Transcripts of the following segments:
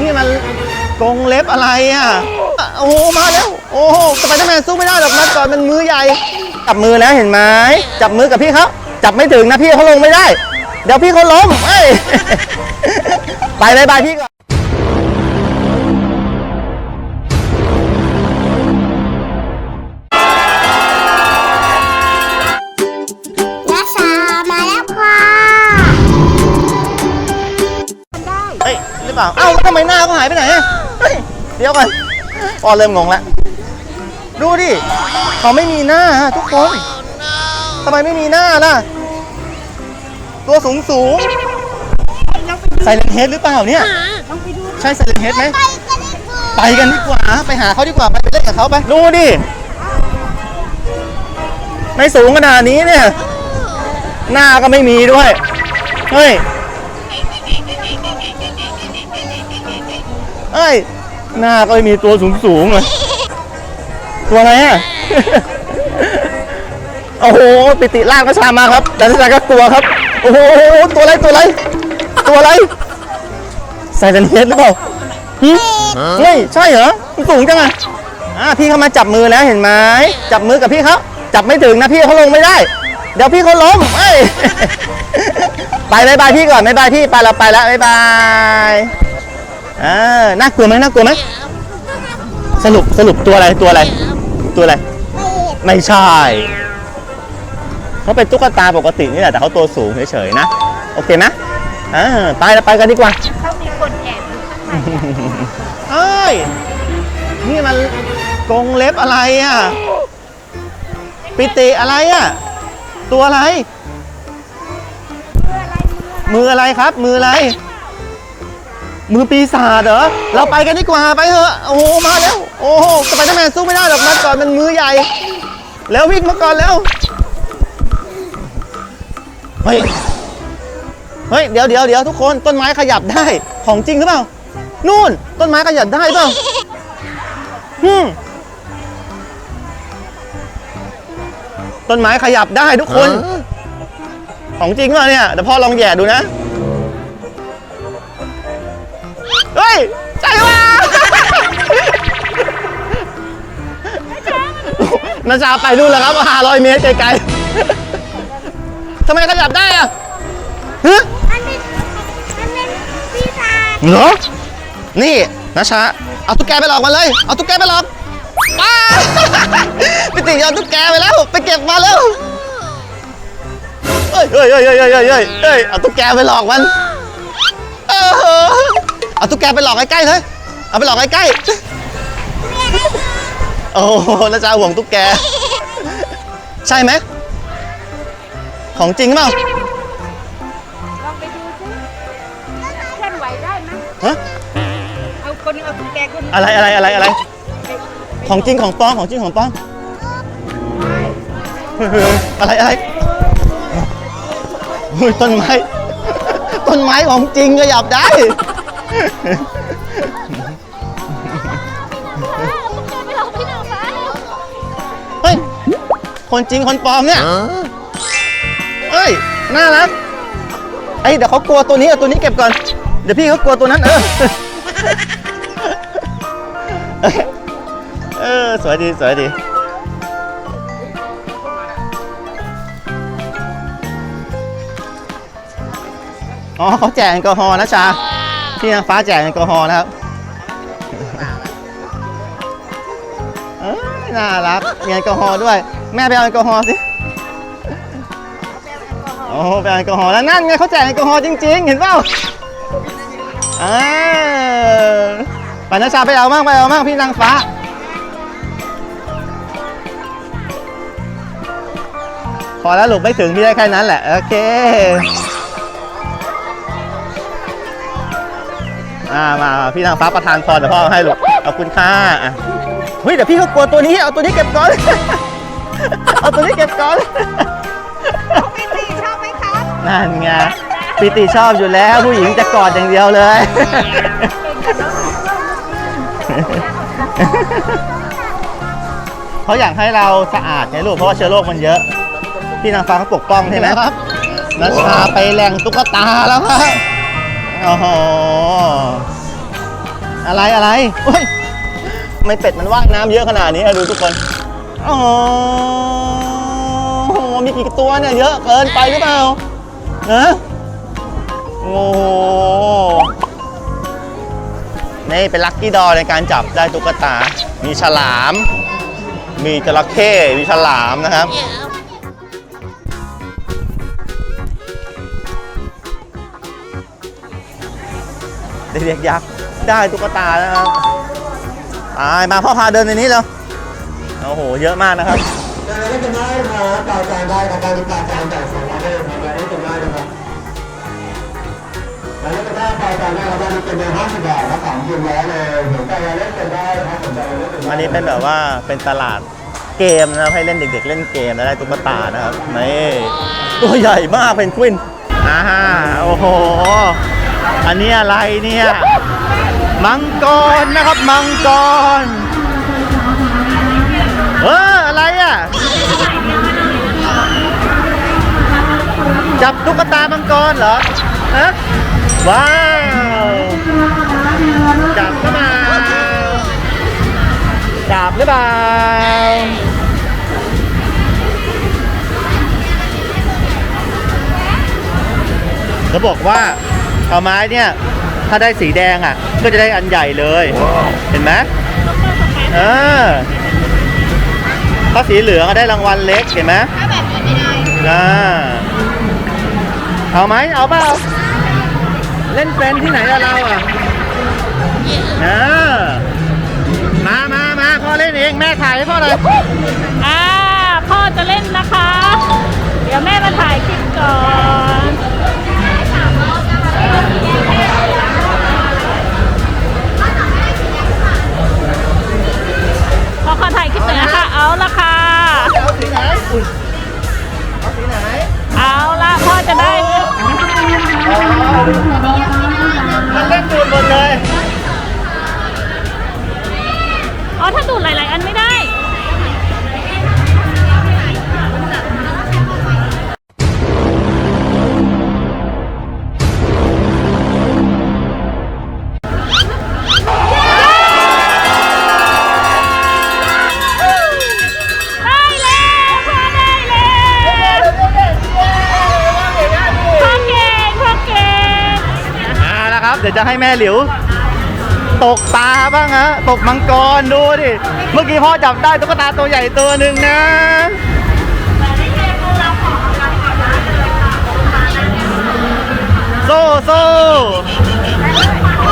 นี่มันกรงเล็บอะไรอะ โอ้โหมาแล้วโอ้โหสไปเดอร์แมนสู้ไม่ได้หรอกนะก่อนมันมือใหญ่จับมือแล้วเห็นไหมจับมือกับพี่เขาจับไม่ถึงนะพี่เขาลงไม่ได้ เดี๋ยวพี่เขาล้มเอ้ย ไปเลยบายพี่ก่อน เปล่า เอ้าแล้วทำไมหน้าเขาหายไปไหนอะเฮ้ยเดี๋ยวก่อนพอเริ่มงงแล้วดูดิ เขาไม่มีหน้าฮะทุกคนทำไมไม่มีหน้าล่ะ ตัวสูงสูงไซเลนเฮดหรือเปล่าเนี่ย ใช่ไซเลนเฮดไหม ไปกันดีกว่า ไปหาเขาดีกว่า ไปเล่นกับเขาไป ดูดิ ไม่สูงขนาดนี้เนี่ย หน้าก็ไม่มีด้วย เฮ้ย เอ้ย หน้าก็ไม่มีตัวสูงสูงๆเลยตัวอะไรอะ โอ้โห ปิติลากกระชามาครับ แต่นัชชาก็กลัวครับ โอ้โห ตัวอะไร ตัวอะไร ตัวอะไรใส่เซนเฮดหรือเปล่าหึเฮ้ย ใช่เหรอ มันสูงจังอะอ่าพี่เขามาจับมือแล้วเห็นไหม จับมือกับพี่เขาจับไม่ถึงนะพี่เขาลงไม่ได้ เดี๋ยวพี่เขาล้มเอ้ยไปบายบายพี่ก่อนบายบายพี่ ไปเราไปแล้วบายบาย อ่าน่ากลัวไหมน่ากลัวไหมสรุปสรุปตัวอะไรตัวอะไร ตัวอะไร ไม่ใช่เขาเป็นตุ๊กตาปกตินี่แหละแต่เขาตัวสูงเฉยๆนะ โอเคไหมอ่าไปเราไปกันดีกว่าเขามีคนแอบอยู่ข้างในเอ้ยนี่มันกรงเล็บอะไรอะปิติอะไรอะตัวอะไร มืออะไรครับ มืออะไร มือปีศาจเหรอ เราไปกันดีกว่าไปเถอะ โอ้โห มาแล้ว โอ้โหสไปเดอร์แมนสู้ไม่ได้หรอกนะก่อนมันมือใหญ่ แล้ววิ่งมาก่อนแล้ว เฮ้ย เฮ้ย เดี๋ยวเดี๋ยวเดี๋ยวทุกคน ต้นไม้ขยับได้ ของจริงหรือเปล่า นู่น ต้นไม้ขยับได้เปล่าฮึมต้นไม้ขยับได้ทุกคน ของจริงป่ะเนี่ย เดี๋ยวพ่อลองแหย่ดูนะ เฮ้ยใจว่ะนาชาไปดูแล้วครับห้าร้อยเมตรไกลๆทำไมขยับได้อะฮะอัเนอัหรอ นี่นาชาเอาตุ๊กแกไปหลอกมันเลย เอาตุ๊กแกไปหลอกป้าปติยอมตุ๊กแกไปแล้ว ไปเก็บมาแล้วเฮ้ยเฮ้ยเฮ้ยเฮ้ยเฮ้ยเฮ้ยเอาตุ๊กแกไปหลอกมันเออ เอาตุ๊กแกไปหลอกใกล้ๆเลยเอาไปหลอกใกล้ๆโอ้โหนะชาห่วงตุ๊กแก ใช่ไหม ของจริงเปล่าลองไปดูซิเคลื่อนไหวได้ไหมฮะเอาคนหนึ่งเอาตุ๊กแกคนหนึ่งอะไรอะไรอะไรอะไรของจริงของปลอมของจริงของปลอมเฮ้ยอะไรอะไรเฮ้ยต้นไม้ ต้นไม้ของจริงก็หยับได้ เฮ้ย คนจริงคนปลอมเนี่ยเฮ้ย น่ารัก ไอ้ยเดี๋ยวเขากลัวตัวนี้เอาตัวนี้เก็บก่อน เดี๋ยวพี่เขากลัวตัวนั้น เออ เออ สวยดี สวยดีอ๋อเขาแจกแอลกอฮอล์นะชา พี่นางฟ้าแจกแอลกอฮอล์นะครับเอ้ยน่ารักมีแอลกอฮอล์ด้วย แม่ไปเอาแอลกอฮอล์สิโอ้ไปเอาแอลกอฮอล์แล้วนั่นไงเขาแจกแอลกอฮอล์จริง ๆ เห็นเปล่าอ่าไปนะชาไปเอามั่งไปเอามั่งพี่นางฟ้าพอแล้วลูกไม่ถึงพี่ได้แค่นั้นแหละ โอเค อ่ามามาพี่นางฟ้าประทานพรเดี๋ยวพ่อเอาให้ลูกขอบคุณค่ะอะเฮ้ยเดี๋ยวพี่เขากลัวตัวนี้เอาตัวนี้เก็บก่อน เอาตัวนี้เก็บก่อนพี่ตีชอบไหมครับนั่นไงปีติชอบอยู่แล้ว ผู้หญิงจะกอดอย่างเดียวเลย เขาอยากให้เราสะอาดไงลูกเพราะว่าเชื้อโรคมันเยอะ พี่นางฟ้าเขาปกป้องใช่ไหมครับนัชชาไปแหล่งตุ๊กตาแล้วครับ โอ้โหอะไรอะไรโอ้ยไม่เป็ดมันว่ายน้ำเยอะขนาดนี้อะดูทุกคนอ๋อโอ้โหมีกี่ตัวเนี่ยเยอะเกินไปหรือเปล่านะโอ้โหนี่เป็นลัคกี้ดอในการจับได้ตุ๊กตา มีฉลาม มีจระเข้มีฉลามนะครับ เด็กๆอยากได้ตุ๊กตานะครับตายมาพ่อพาเดินในนี้แล้วโอ้โหเยอะมากนะครับการเล่นได้ต่อจานได้ครับการต่อจานแต่สองประเภทครับการเล่นกันได้นะครับการเล่นกันได้ต่อจานได้ครับการเล่นกันได้ห้าสิบบาทครับสามยืนร้อยเลยเหมือนกันเล่นกันได้ครับสนใจเล่นกันได้อันนี้เป็นแบบว่าเป็นตลาดเกมนะครับให้เล่นเด็ก ๆ เล่นเกมแล้วได้ตุ๊กตานะครับนี่ตัวใหญ่มากเพนกวินอ่าโอ้โห อันนี้อะไรเนี่ย มังกรนะครับมังกร เอออะไรอะ จับตุ๊กตามังกรเหรอฮะว้าว จับก็มาจับหรือเปล่าเขาบอกว่า เอาไม้เนี่ย ถ้าได้สีแดงอะ ก็จะได้อันใหญ่เลย เห็นไหมเออถ้าสีเหลืองก็ได้รางวัลเล็กเห็นไหมถ้าแบบนี้ไม่ได้อ่าเอาไหมเอาเปล่าเล่นเป็นที่ไหนอะเราอะเออมามามาพ่อเล่นเองแม่ถ่ายให้พ่อเลยอ่าพ่อจะเล่นนะคะ หมดเลย อ๋อ ถ้าดูดหลาย ๆ อันไม่ได้ได้ เดี๋ยวจะให้แม่หลิว ตกปลาบ้างฮะ ตกมังกรดูดิ เมื่อกี้พ่อจับได้ตุ๊กตาตัวใหญ่ตัวหนึ่งนะโซ่โซ่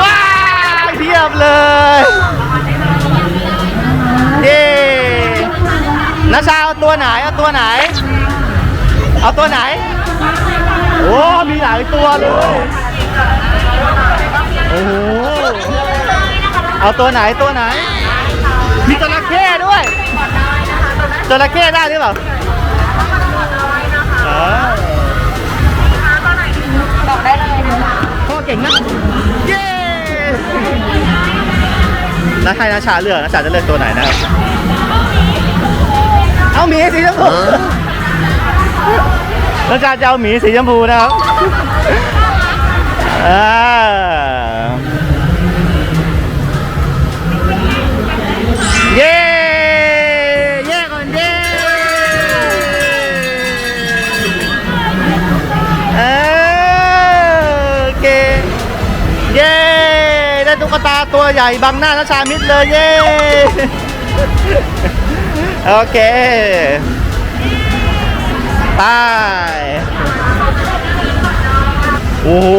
ว้าวเพียบเลยเย้นัชชาเอาตัวไหนเอาตัวไหน เอาตัวไหน โอ้ มีหลายตัวเลย โอ้โห เอาตัวไหนตัวไหน มีจระเข้ด้วยจระเข้ได้หรือเปล่าอ๋อบอกได้เลยพ่อเก่งนะเย้แล้วให้นาชาเลือกนาชาจะเลือกตัวไหนนะครับ เอาหมีสีชมพูนาชาจะเอาหมีสีชมพูนะครับอ่า ตัวใหญ่บังหน้านาชามิดเลยเย้โอเคไปโอ้โห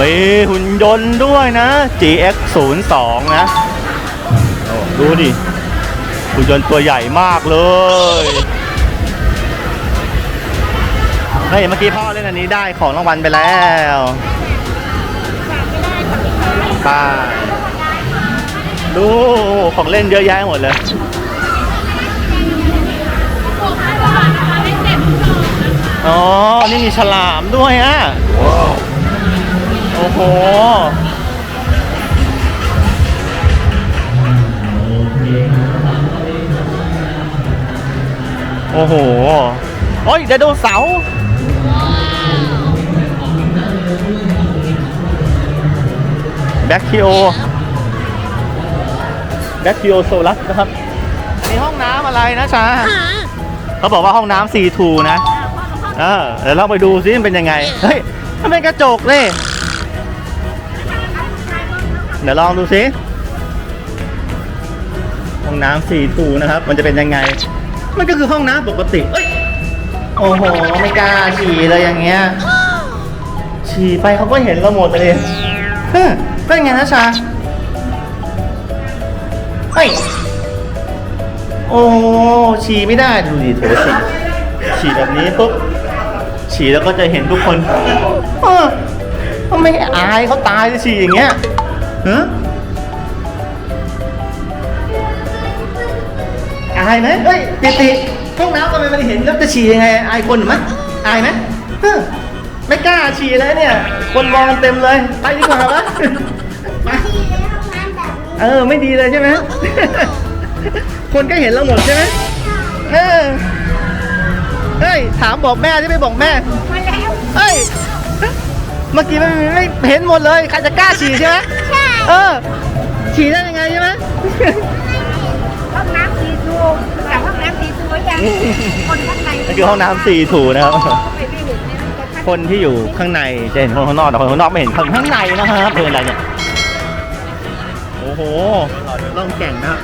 มีหุ่นยนต์ด้วยนะ GX 0 2นะโอ้ดูดิ หุ่นยนต์ตัวใหญ่มากเลยเฮ้ยเมื่อกี้พ่อเล่นอันนี้ได้ของรางวัลไปแล้ว ไปดูของเล่นเยอะแยะหมดเลย อ๋อ นี่มีฉลามด้วยอะ โอ้โห โอ้โห โอ้ยไดโนเสาร์ แบ็คคิโอแบคทีโอโซลัสนะครับอันนี้ห้องน้ำอะไรนะชาเขาบอกว่าห้องน้ำ C2 นะเออเดี๋ยวเราไปดูซิมันเป็นยังไง เฮ้ยมันเป็นกระจกเลยเดี๋ยวลองดูซิห้องน้ำ C2 นะครับ มันจะเป็นยังไง มันก็คือห้องน้ำปกติเอ้ยโอ้โห ไม่กล้าฉี่เลยอย่างเงี้ย ฉี่ไปเขาก็เห็นเราหมดเลย เฮ้ยเป็นไงนะชาเฮ้ยโอ้ฉี่ไม่ได้ดูดิโถฉี่ฉี่แบบนี้ปุ๊บฉี่แล้วก็จะเห็นทุกคนเออไม่อายเขาตายจะฉี่อย่างเงี้ยฮะอายไหมเฮ้ยติติห้องน้ำทำไมมันเห็นแล้วจะฉี่ยังไงอายคนไหมอายไหมเฮ้อไม่กล้าฉี่เลยเนี่ย คนมองกันเต็มเลย ไปดีกว่าวะไป เออ ไม่ดีเลยใช่ไหม คนก็เห็นเราหมดใช่ไหมเออเฮ้ย ถามบอกแม่ที่ไม่บอกแม่มาแล้วเฮ้ย เมื่อกี้ไม่ไม่เห็นหมดเลยใครจะกล้าฉี่ใช่ไหมใช่เออ ฉี่ได้ยังไงใช่ไหมห้องน้ำสีทูแต่ห้องน้ำสีทูยังคนข้างในนี่คือห้องน้ำสี่ถูนะครับไม่ได้เห็นนะมันจะคนที่อยู่ข้างในจะเห็นคนข้างนอกแต่คนข้างนอกไม่เห็นคนข้างในนะครับเป็นอะไรเนี่ย โอ้โหล่องแก่งนะ